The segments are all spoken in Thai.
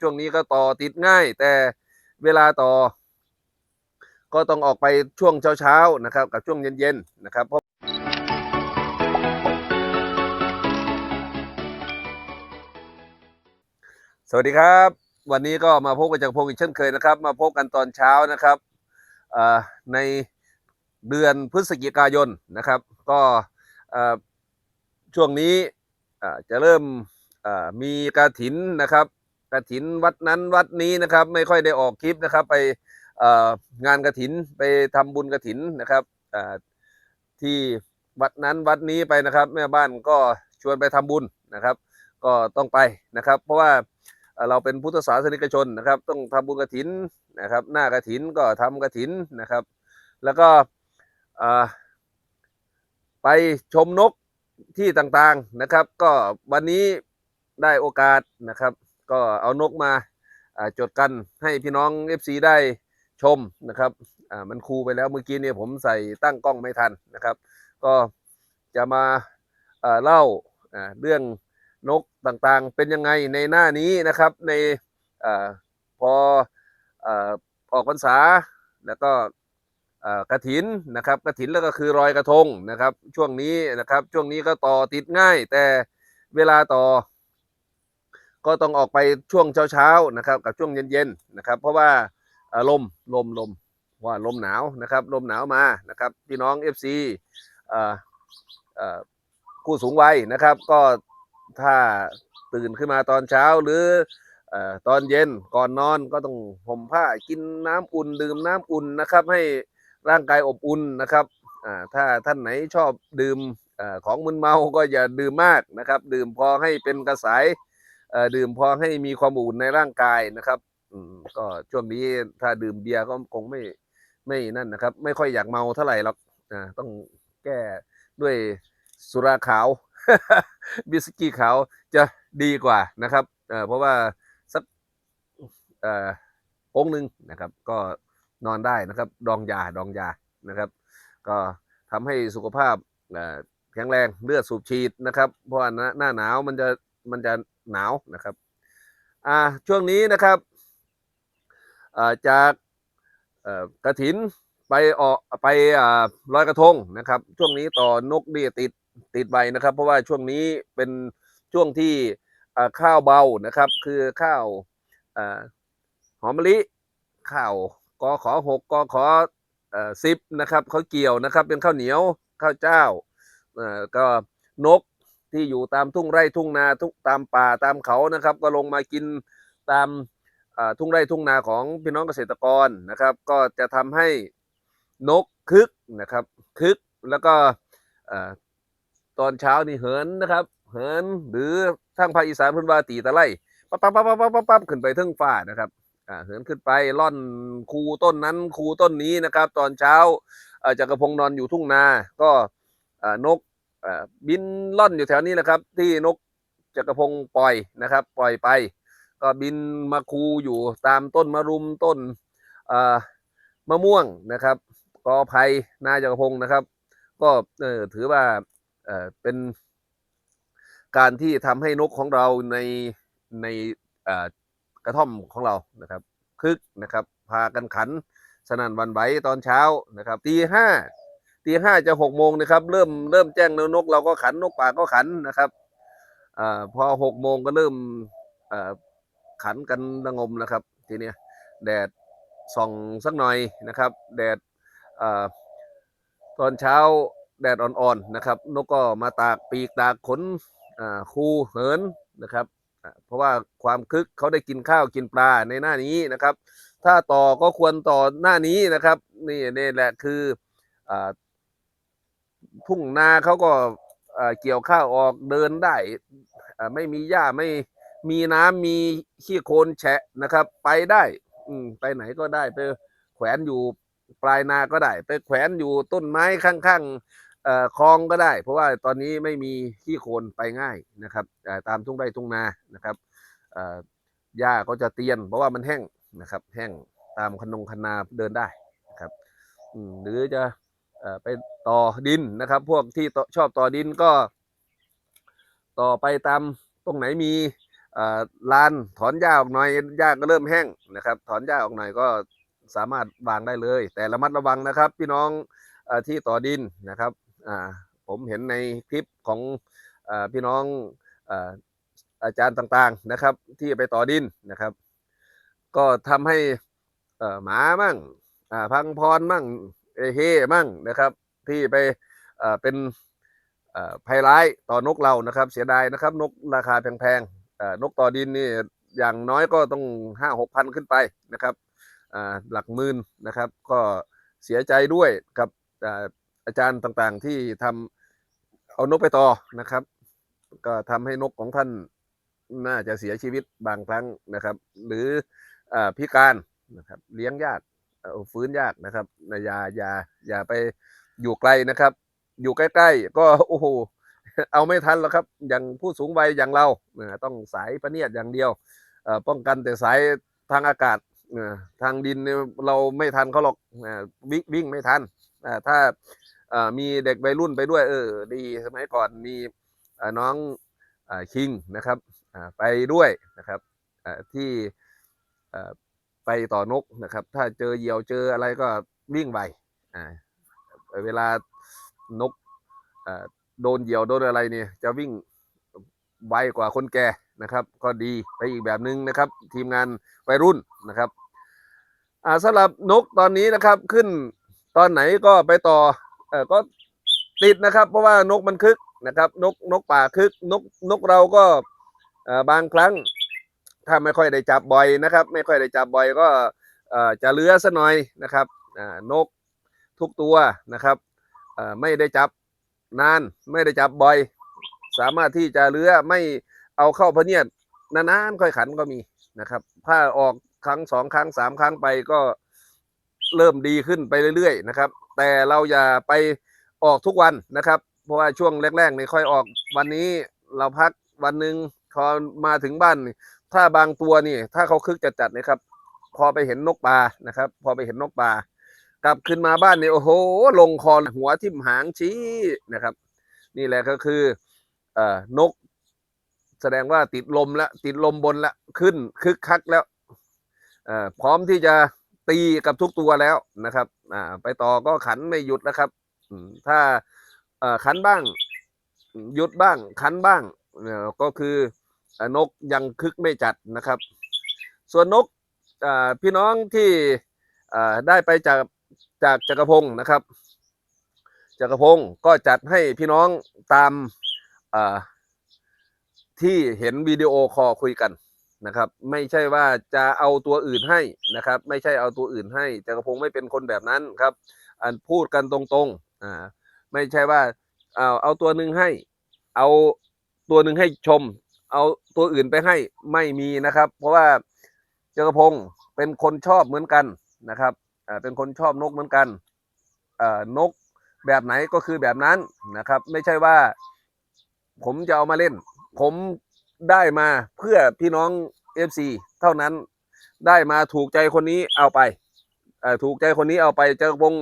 ช่วงนี้ก็ต่อติดง่าย แต่เวลาต่อ ก็ต้องออกไปช่วงเช้าๆนะครับ กับช่วงเย็นๆนะครับเพราะสวัสดีครับ วันนี้ก็มาพบกับจักพงศ์อีกเช่นเคยนะครับ มาพบกันตอนเช้านะครับในเดือนพฤศจิกายนนะครับ ก็ช่วงนี้จะเริ่มมีกระถินนะครับ กระถินวัดนั้นวัดนี้นะครับ ไม่ค่อยได้ออกคลิปนะครับ ไปงานกระถินไปทำบุญกระถินนะครับที่วัดนั้นวัดนี้ไปนะครับ แม่บ้านก็ชวนไปทำบุญนะครับ ก็ต้องไปนะครับ เพราะว่าเราเป็นพุทธศาสนิกชนนะครับ ต้องทำบุญกระถินนะครับ หน้ากระถินก็ทำกระถินนะครับ แล้วก็ไปชมนกที่ต่างๆนะครับ ก็วันนี้ได้โอกาสนะครับ ก็เอานกมาจดกันให้พี่น้อง FC ได้ชมนะครับมันคูไปแล้วเมื่อกี้เนี่ยผมใส่ตั้งกล้องไม่ทันนะครับ ก็จะมาเอ่อเล่าเรื่องนกต่างๆ เป็นยังไงในหน้านี้นะครับในอพอออกพรรษาแล้วก็กระถินนะครับกระถินแล้วก็คือรอยกระทงนะครับ ช่วงนี้นะครับช่วงนี้ก็ต่อติดง่าย แต่เวลาต่อ ก็ต้องออกไปช่วงเช้าๆนะครับ กับช่วงเย็นๆนะครับ เพราะว่าลมลมลมว่าลมหนาวนะครับ ลมหนาวมานะครับพี่น้อง FC เอผู้สูงวัยนะครับ ก็ถ้าตื่นขึ้นมาตอนเช้าหรืออตอนเย็นก่อนนอนก็ต้องห่มผ้ากินน้ำอุ่นดื่มน้ำอุ่นนะครับ ให้ร่างกายอบอุ่นนะครับถ้าท่านไหนชอบดื่มอของมึนเมาก็อย่าดื่มมากนะครับ ดื่มพอให้เป็นกระสาย ดื่มพอให้มีความอุ่นในร่างกายนะครับ อืมก็ช่วงนี้ถ้าดื่มเบียร์ก็คงไม่ไม่นั่นนะครับ ไม่ค่อยอยากเมาเท่าไหร่หรอกอ่าต้องแก้ด้วยสุราขาว บิสกี้ขาวจะดีกว่านะครับเอ่อเพราะว่าสักเอ่อองค์หนึ่งนะครับ ก็นอนได้นะครับ ดองยาดองยานะครับ ก็ทำให้สุขภาพเอ่อแข็งแรงเลือดสูบฉีดนะครับ เพราะว่าหน้าหนาวมันจะ มันจะหนาวนะครับ อ่าช่วงนี้นะครับอ่าจากกระถินไปออกไปอ่าลอยกระทงนะครับ ช่วงนี้ต่อนกนี่ติดติดใบนะครับ เพราะว่าช่วงนี้เป็นช่วงที่ข้าวเบานะครับ คือข้าวอาหอมมะลิข้าวกอขอหกกอขอเอ่อสิบนะครับเขาเกี่ยวนะครับ เป็นข้าวเหนียวข้าวเจ้าอ่อก็นก ที่อยู่ตามทุ่งไร่ทุ่งนาทุกตามป่าตามเขานะครับ ก็ลงมากินตามทุ่งไร่ทุ่งนาของพี่น้องเกษตรกรนะครับ ก็จะทำให้นกคึกนะครับ คึกแล้วก็ตอนเช้านี่เหินนะครับ เหินหรือทางภาคอีสานพิ่นว่าตีตะไลปั๊บปั๊บปั๊บปั๊บปั๊บปั๊บขึ้นไปทึงฟ้านะครับเหินขึ้นไปล่อนคูต้นนั้นคูต้นนี้นะครับ ตอนเช้าอ่าจักระพงนอนอยู่ทุ่งนา ก็นก บินล่อนอยู่แถวนี้แหละครับ ที่นกจักรพงปล่อยนะครับ ปล่อยไป ก็บินมาคูอยู่ตามต้นมะรุมต้นมะม่วงนะครับกอไผ่นาจักรพงนะครับ ก็ถือว่าเป็นการที่ทำให้นกของเราในในกระท่อมของเรานะครับคึกนะครับ พากันขันสนั่นวันไหวตอนเช้านะครับตีห้า ตีห้าจะหกโมงนะครับ เริ่มเริ่มแจ้งนก เราก็ขันนกป่าก็ขันนะครับอ่าพอหกโมงก็เริ่มอ่ขันกันระงมนะครับ ทีเนี้ยแดดส่องสักหน่อยนะครับ แดดอ่าตอนเช้าแดดอ่อนๆนะครับ นกก็มาตากปีกตากขนอ่าคูเหินนะครับ เพราะว่าความคึกเขาได้กินข้าวกินปลาในหน้านี้นะครับ ถ้าต่อก็ควรต่อหน้านี้นะครับ นี่นี่แหละคืออ ทุ่งนาเขาก็เกี่ยวข้าวออกเดินได้ไม่มีหญ้าไม่มีน้ำมีขี้โคลนแฉะนะครับ ไปได้ไปไหนก็ได้ไปแขวนอยู่ปลายนาก็ได้ ไปแขวนอยู่ต้นไม้ข้างๆคลองก็ได้ เพราะว่าตอนนี้ไม่มีขี้โคลนไปง่ายนะครับตามทุ่งไร่ทุ่งนานะครับหญ้าก็จะเตียน เพราะว่ามันแห้งนะครับ แห้งตามคนงคนาเดินได้นะครับหรือจะไป ต่อดินนะครับ พวกที่ชอบต่อดินก็ ต่อไปตามตรงไหนมีลานถอนหญ้าออกหน่อยหญ้าก็เริ่มแห้งนะครับ ถอนหญ้าออกหน่อยก็สามารถวางได้เลย แต่ระมัดระวังนะครับ พี่น้องอที่ต่อดินนะครับผมเห็นในคลิปของอพี่น้องออาจารย์ต่างๆนะครับ ที่ไปต่อดินนะครับ ก็ทำให้หมามั่งพังพรมั่งเอเฮมั่งนะครับ ที่ไปเป็นภัยร้ายต่อนกเรานะครับ เสียดายนะครับ นกราคาแพงๆนกต่อดินนี่อย่างน้อยก็ต้องห้าหกพันขึ้นไปนะครับหลักหมื่นนะครับ ก็เสียใจด้วยกับอาจารย์ต่างๆที่ทำเอานกไปต่อนะครับ ก็ทำให้นกของท่านน่าจะเสียชีวิตบางครั้งนะครับ หรืออพิการนะครับ เลี้ยงยากฟื้นยากนะครับอย่าอย่าอย่าไป อยู่ไกลนะครับ อยู่ใกล้ๆก็โอ้โหเอาไม่ทันแล้วครับ อย่างผู้สูงวัยอย่างเราต้องสายพระเนียดอย่างเดียวป้องกันแต่สายทางอากาศทางดินเราไม่ทันเขาหรอกวิ่งวิ่งไม่ทันอ่ถ้ามีเด็กวัยรุ่นไปด้วย เออ ดีสมัยก่อนมีน้องคิงนะครับไปด้วยนะครับที่ไปต่อนกนะครับ ถ้าเจอเหยี่ยวเจออะไรก็วิ่งไป เวลานกโดนเหยี่ยวโดนอะไรเนี่ย จะวิ่งไวกว่าคนแก่นะครับ ก็ดีไปอีกแบบหนึ่งนะครับ ทีมงานวัยรุ่นนะครับสำหรับนกตอนนี้นะครับขึ้นตอนไหนก็ไปต่ออก็ติดนะครับ เพราะว่านกมันคึกนะครับ นกนกป่าคึกนกนกเราก็บางครั้ง ถ้าไม่ค่อยได้จับบ่อยนะครับ ไม่ค่อยได้จับบ่อยก็จะเลื้อซะหน่อยนะครับนก ทุกตัวนะครับไม่ได้จับนานไม่ได้จับบ่อย สามารถที่จะเลื้อไม่เอาเข้าพเนียดนานๆค่อยขันก็มีนะครับถ้าออกครั้งสองครั้งสามครั้งไปก็เริ่มดีขึ้นไปเรื่อยๆนะครับ แต่เราอย่าไปออกทุกวันนะครับ เพราะว่าช่วงแรกๆนี่ค่อยออกวันนี้เราพักวันหนึ่งพอมาถึงบ้าน ถ้าบางตัวนี่ ถ้าเขาคึกจัดๆนะครับ พอไปเห็นนกปลานะครับ พอไปเห็นนกปลา กลับขึ้นมาบ้านนี่โอ้โห ลงคอหัวทิ่มหางชี้นะครับ นี่แหละก็คือ เอ่อนก แสดงว่าติดลมแล้วติดลมบนแล้วขึ้นคึกคักแล้วเอ่อพร้อมที่จะตีกับทุกตัวแล้วนะครับ อ่า ไปต่อก็ขันไม่หยุดนะครับถ้าเอ่อขันบ้าง หยุดบ้าง ขันบ้างก็คืออนกยังคึกไม่จัดนะครับ ส่วนนกพี่น้องที่ได้ไปจาก จากจักรพงศ์นะครับจักรพงศ์ก็จัดให้พี่น้องตามที่เห็นวิดีโอคอลคุยกันนะครับ ไม่ใช่ว่าจะเอาตัวอื่นให้นะครับ ไม่ใช่เอาตัวอื่นให้จักรพงศ์ไม่เป็นคนแบบนั้นครับ อันพูดกันตรงๆอ่าไม่ใช่ว่าเอาเอาตัวหนึ่งให้ เอาตัวหนึ่งให้ชม เอาตัวอื่นไปให้ไม่มีนะครับ เพราะว่าจักรพงศ์เป็นคนชอบเหมือนกันนะครับ เป็นคนชอบนกเหมือนกันนกแบบไหนก็คือแบบนั้นนะครับ ไม่ใช่ว่า ผมจะเอามาเล่น ผมได้มาเพื่อพี่น้อง FC เท่านั้นได้มาถูกใจคนนี้เอาไปถูกใจคนนี้เอาไปจอวง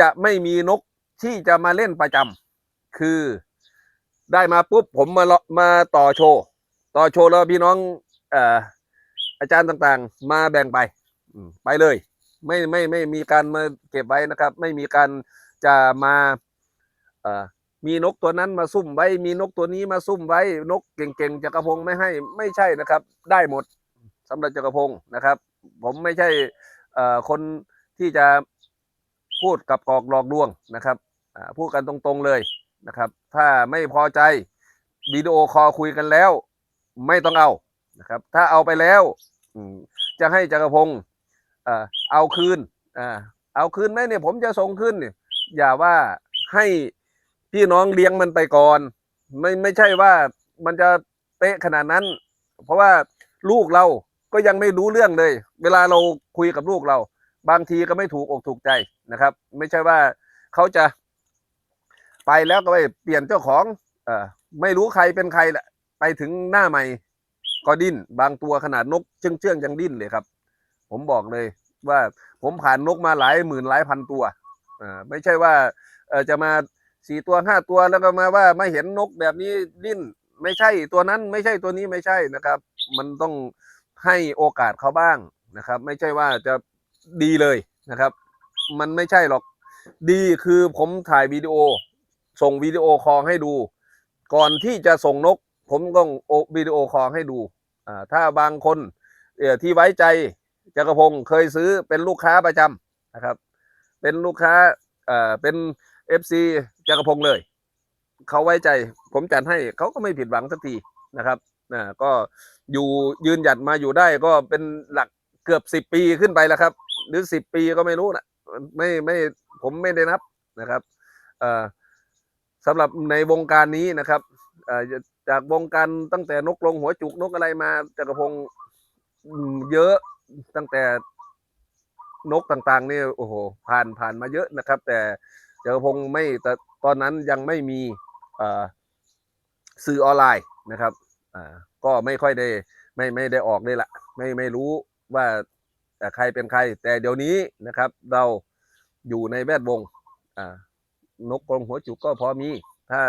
จะไม่มีนกที่จะมาเล่นประจำคือได้มาปุ๊บผมมาเลาะมาต่อโชว์ต่อโชว์แล้วพี่น้องออาจารย์ต่างๆ มาแบ่งไปไปเลย ไม่ไม่ไม่มีการมาเก็บไว้นะครับ ไม่มีการจะมาเอ่อมีนกตัวนั้นมาซุ่มไว้ มีนกตัวนี้มาซุ่มไว้ นกเก่งๆจักรพงไม่ให้ไม่ใช่นะครับ ได้หมดสำหรับจักรพงนะครับ ผมไม่ใช่เอ่อคนที่จะพูดกับกอกหลอกลวงนะครับพูดกันตรงๆเลยนะครับ ถ้าไม่พอใจวิดีโอคอลคุยกันแล้ว ไม่ต้องเอานะครับ ถ้าเอาไปแล้วจะให้จักรพงศ์ เออเอาคืนอ่าเอาคืนไหมเนี่ยผมจะส่งคืนเนี่ยอย่าว่าให้พี่น้องเลี้ยงมันไปก่อน ไม่ไม่ใช่ว่ามันจะเป๊ะขนาดนั้น เพราะว่าลูกเราก็ยังไม่รู้เรื่องเลย เวลาเราคุยกับลูกเรา บางทีก็ไม่ถูกอกถูกใจนะครับ ไม่ใช่ว่าเขาจะไปแล้วก็ไปเปลี่ยนเจ้าของ เออไม่รู้ใครเป็นใครแหละไปถึงหน้าใหม่ก็ดิ้น บางตัวขนาดนกเชื่องเชื่องๆยังดิ้นเลยครับ ผมบอกเลยว่าผมผ่านนกมาหลายหมื่นหลายพันตัวอ่าไม่ใช่ว่าเออจะมาสี่ตัวห้าตัวแล้วก็มาว่าไม่เห็นนกแบบนี้ดิ้นไม่ใช่ตัวนั้นไม่ใช่ตัวนี้ไม่ใช่นะครับ มันต้องให้โอกาสเขาบ้างนะครับ ไม่ใช่ว่าจะดีเลยนะครับ มันไม่ใช่หรอกดีคือผมถ่ายวิดีโอ ส่งวิดีโอคอลให้ดู ก่อนที่จะส่งนก ผมต้องวิดีโอคอลให้ดูอ่าถ้าบางคนเอ่อที่ไว้ใจ จักรพงศ์เคยซื้อเป็นลูกค้าประจำนะครับ เป็นลูกค้าเอ่อเป็นเอฟซีจักรพงศ์เลย เขาไว้ใจ ผมจัดให้เขาก็ไม่ผิดหวังสักทีนะครับนะก็อยู่ยืนหยัดมาอยู่ได้ก็เป็นหลักเกือบสิบปีขึ้นไปแล้วครับ หรือสิบปีก็ไม่รู้นะไม่ไม่ผมไม่ได้นับนะครับเอ่อสำหรับในวงการนี้นะครับเอ่อจากวงการตั้งแต่นกลงหัวจุกนกอะไรมาจักรพงศ์เยอะ ตั้งแต่นกต่างๆนี่โอ้โหผ่านผ่านมาเยอะนะครับ แต่จักรพงศ์ไม่แต่ตอนนั้นยังไม่มีสื่อออนไลน์นะครับก็ไม่ค่อยได้ไม่ไม่ได้ออกเลยละไม่ไม่รู้ว่าใครเป็นใคร แต่เดี๋ยวนี้นะครับ เราอยู่ในแวดวงนกกรงหัวจุกก็พอมี ถ้า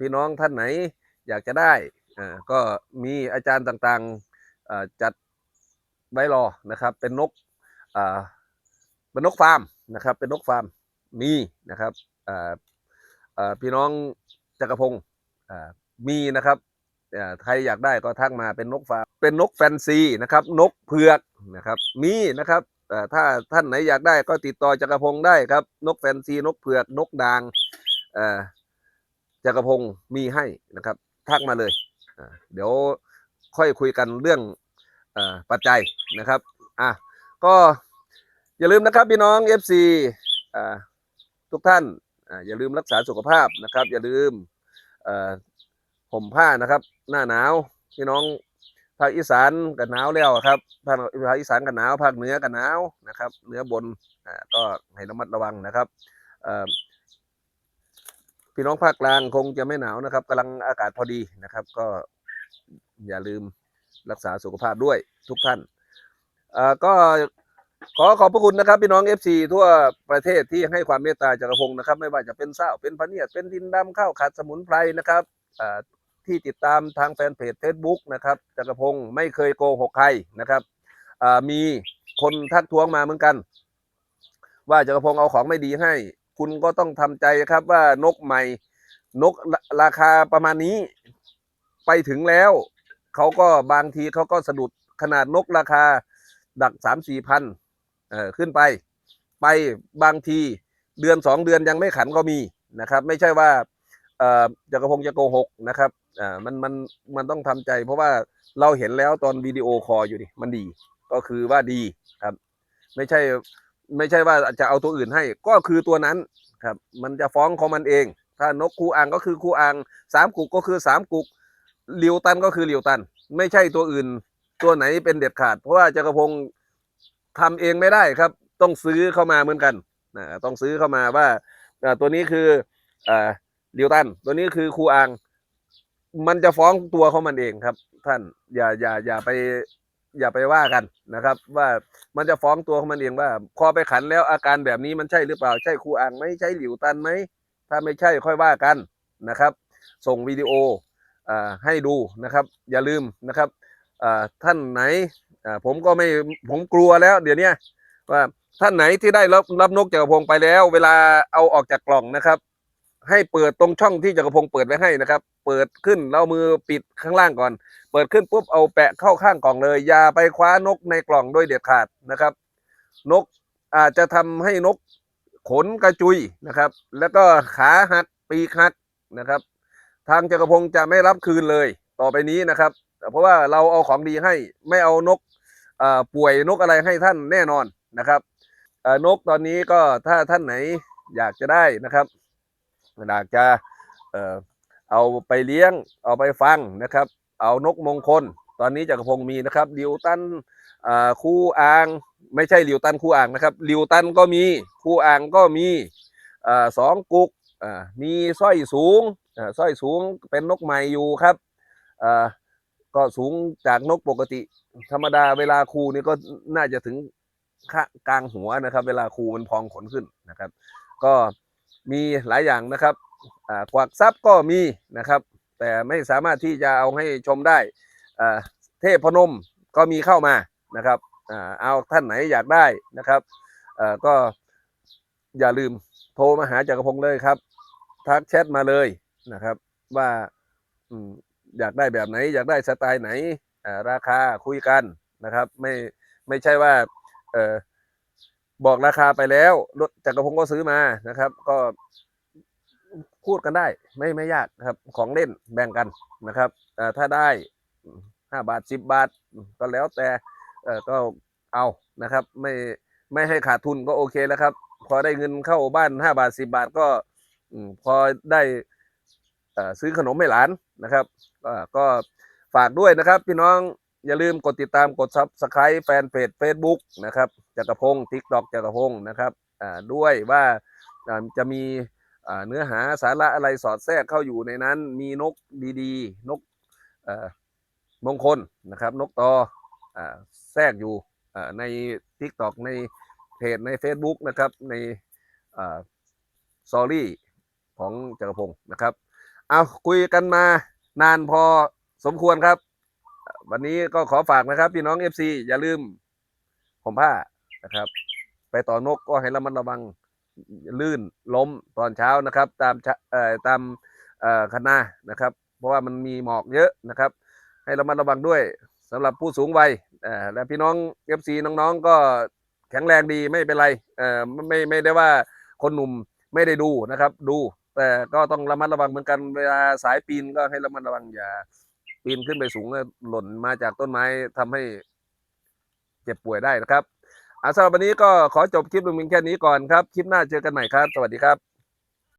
พี่น้องท่านไหนอยากจะได้ก็มีอาจารย์ต่างๆจัด ไวรอนะครับ เป็นนกอ่าเป็นนกฟาร์มนะครับ เป็นนกฟาร์มมีนะครับอ่าอ่าพี่น้องจักรพงศ์อ่ามีนะครับอ่าใครอยากได้ก็ทักมาเป็นนกฟาร์มเป็นนกแฟนซีนะครับ นกเผือกนะครับ มีนะครับอ่อถ้าท่านไหนอยากได้ก็ติดต่อจักรพงศ์ได้ครับ นกแฟนซี นกเผือกนกด่างอ่อจักรพงศ์มีให้นะครับทักมาเลย เดี๋ยวค่อยคุยกันเรื่อง ปัจจัยนะครับอะก็อย่าลืมนะครับพี่น้อง FC อ่าทุกท่านอ่าอย่าลืมรักษาสุขภาพนะครับ อย่าลืมอ่อห่มผ้านะครับ หน้าหนาวพี่น้องภาคอีสานกันหนาวแล้วครับภาคภาคอีสานกันหนาวภาคเหนือกันหนาวนะครับเหนือบนอ่าก็ให้ระมัดระวังนะครับอ่อพี่น้องภาคกลางคงจะไม่หนาวนะครับกำลังอากาศพอดีนะครับ ก็อย่าลืม รักษาสุขภาพด้วยทุกท่านอ่อก็ขอขอบพระคุณนะครับพี่น้อง FC ทั่วประเทศที่ให้ความเมตตาจักรพงศ์นะครับ ไม่ว่าจะเป็นเศร้าเป็นพเนียดเป็นดินดำข้าวขัดสมุนไพรนะครับอ่าที่ติดตามทางแฟนเพจ Facebook นะครับจักรพงศ์ไม่เคยโกหกใครนะครับอ่ามีคนทักท้วงมาเหมือนกัน ว่าจักรพงศ์เอาของไม่ดีให้ คุณก็ต้องทำใจครับว่านกใหม่นกรราคาประมาณนี้ไปถึงแล้ว เขาก็บางทีเขาก็สะดุดขนาดนกราคา ดักสามสี่พันเออขึ้นไป ไปบางทีเดือนสองเดือนยังไม่ขันก็มีนะครับ ไม่ใช่ว่าเอ่อจักรพงศ์จะโกหกนะครับอ่ามันมันมันต้องทำใจ เพราะว่าเราเห็นแล้วตอนวิดีโอคอลอยู่ดิมันดี ก็คือว่าดีครับ ไม่ใช่ไม่ใช่ว่าจะเอาตัวอื่นให้ ก็คือตัวนั้นครับ มันจะฟ้องของมันเอง ถ้านกคูอ่างก็คือคูอ่างสามกุกก็คือสามกุก หลิวตันก็คือหลิวตัน ไม่ใช่ตัวอื่น ตัวไหนเป็นเด็ดขาด เพราะว่าจักรพงศ์ทำเองไม่ได้ครับ ต้องซื้อเข้ามาเหมือนกันนะต้องซื้อเข้ามาว่าตัวนี้คืออ่าดิวตัน ตัวนี้คือครูอางมันจะฟ้องตัวของมันเองครับ ท่านอย่าอย่าอย่าไปอย่าไปว่ากันนะครับ ว่ามันจะฟ้องตัวของมันเองว่า พอไปขันแล้วอาการแบบนี้มันใช่หรือเปล่า ใช่ครูอางไหมใช่หลิวตันไหมถ้าไม่ใช่ค่อยว่ากันนะครับ ส่งวิดีโอ ให้ดูนะครับ อย่าลืมนะครับท่านไหนผมก็ไม่ผมกลัวแล้ว เดี๋ยวนี้ว่าท่านไหนที่ได้รับรับนกจักรพงไปแล้ว เวลาเอาออกจากกล่องนะครับ ให้เปิดตรงช่องที่จักรพงเปิดไว้ให้นะครับ เปิดขึ้นแล้วเอามือปิดข้างล่างก่อน เปิดขึ้นปุ๊บเอาแปะเข้าข้างกล่องเลย อย่าไปคว้านกในกล่องโดยเด็ดขาดนะครับ นกอาจจะทำให้นกขนกระจุยนะครับ แล้วก็ขาหักปีกหักนะครับ ทางจักรพงศ์จะไม่รับคืนเลยต่อไปนี้นะครับ เพราะว่าเราเอาของดีให้ไม่เอานกป่วยนกอะไรให้ท่านแน่นอนนะครับนกตอนนี้ก็ถ้าท่านไหนอยากจะได้นะครับอยากจะเออเอาไปเลี้ยงเอาไปฟังนะครับ เอานกมงคล ตอนนี้จักรพงศ์มีนะครับลิวตันคู่อ่าง ไม่ใช่ลิวตันคู่อ่างนะครับลิวตันก็มีคู่อ่างก็มีอสองกุกมีสร้อยสูง สร้อยสูงเป็นนกใหม่อยู่ครับก็สูงจากนกปกติ ธรรมดาเวลาคูนี่ก็น่าจะถึงข้ากลางหัวนะครับ เวลาคูมันพองขนขึ้นนะครับ ก็มีหลายอย่างนะครับอ่ากวักซับก็มีนะครับ แต่ไม่สามารถที่จะเอาให้ชมได้เทพพนมก็มีเข้ามานะครับเอาท่านไหนอยากได้นะครับก็อย่าลืมโทรมาหาจักรพงศ์เลยครับ ทักแชทมาเลย นะครับ ว่าอยากได้แบบไหน อยากได้สไตล์ไหนราคาคุยกันนะครับ ไม่ไม่ใช่ว่าออบอกราคาไปแล้วรถจักรพงศ์ก็ซื้อมานะครับ ก็พูดกันได้ไม่ไม่ยากครับของเล่นแบ่งกันนะครับถ้าได้ห้าบาทสิบบาท ก็แล้วแต่ก็เอานะครับไม่ไม่ให้ขาดทุนก็โอเคแล้วครับ พอได้เงินเข้าบ้านห้าบาทสิบบาทก็พอได้ ซื้อขนมให้หลานนะครับก็ฝากด้วยนะครับ พี่น้องอย่าลืมกดติดตามกด subscribe แฟนเพจ Facebook นะครับจักรพงศ์ TikTok จักรพงศ์นะครับด้วยว่าจะมีเนื้อหาสาระอะไรสอดแทรกเข้าอยู่ในนั้น มีนกดีๆ นกมงคลนะครับ นกตออแทรกอยู่ใน TikTok ในเพจใน Facebook นะครับ ในอ่าซอรี่ของจักรพงศ์นะครับ เอาคุยกันมานานพอสมควรครับ วันนี้ก็ขอฝากนะครับ พี่น้อง FC อย่าลืม ผมผ้านะครับ ไปต่อนกก็ให้ระมัดระวังลื่นล้มตอนเช้านะครับ ตามเอ่อตามเอ่อคณะนะครับ เพราะว่ามันมีหมอกเยอะนะครับ ให้ระมัดระวังด้วยสำหรับผู้สูงวัยและพี่น้อง FC น้องๆ ก็แข็งแรงดีไม่เป็นไรเอ่อไม่ไม่ได้ว่าคนหนุ่มไม่ได้ดูนะครับ ดู แต่ก็ต้องระมัดระวังเหมือนกันเวลาสายปีนก็ให้ระมัดระวังอย่า ปีนขึ้นไปสูงแล้วหล่นมาจากต้นไม้ทำให้เจ็บป่วยได้นะครับอาสำหรับวันนี้ก็ขอจบคลิปลงเพียงแค่นี้ก่อนครับ คลิปหน้าเจอกันใหม่ครับ สวัสดีครับ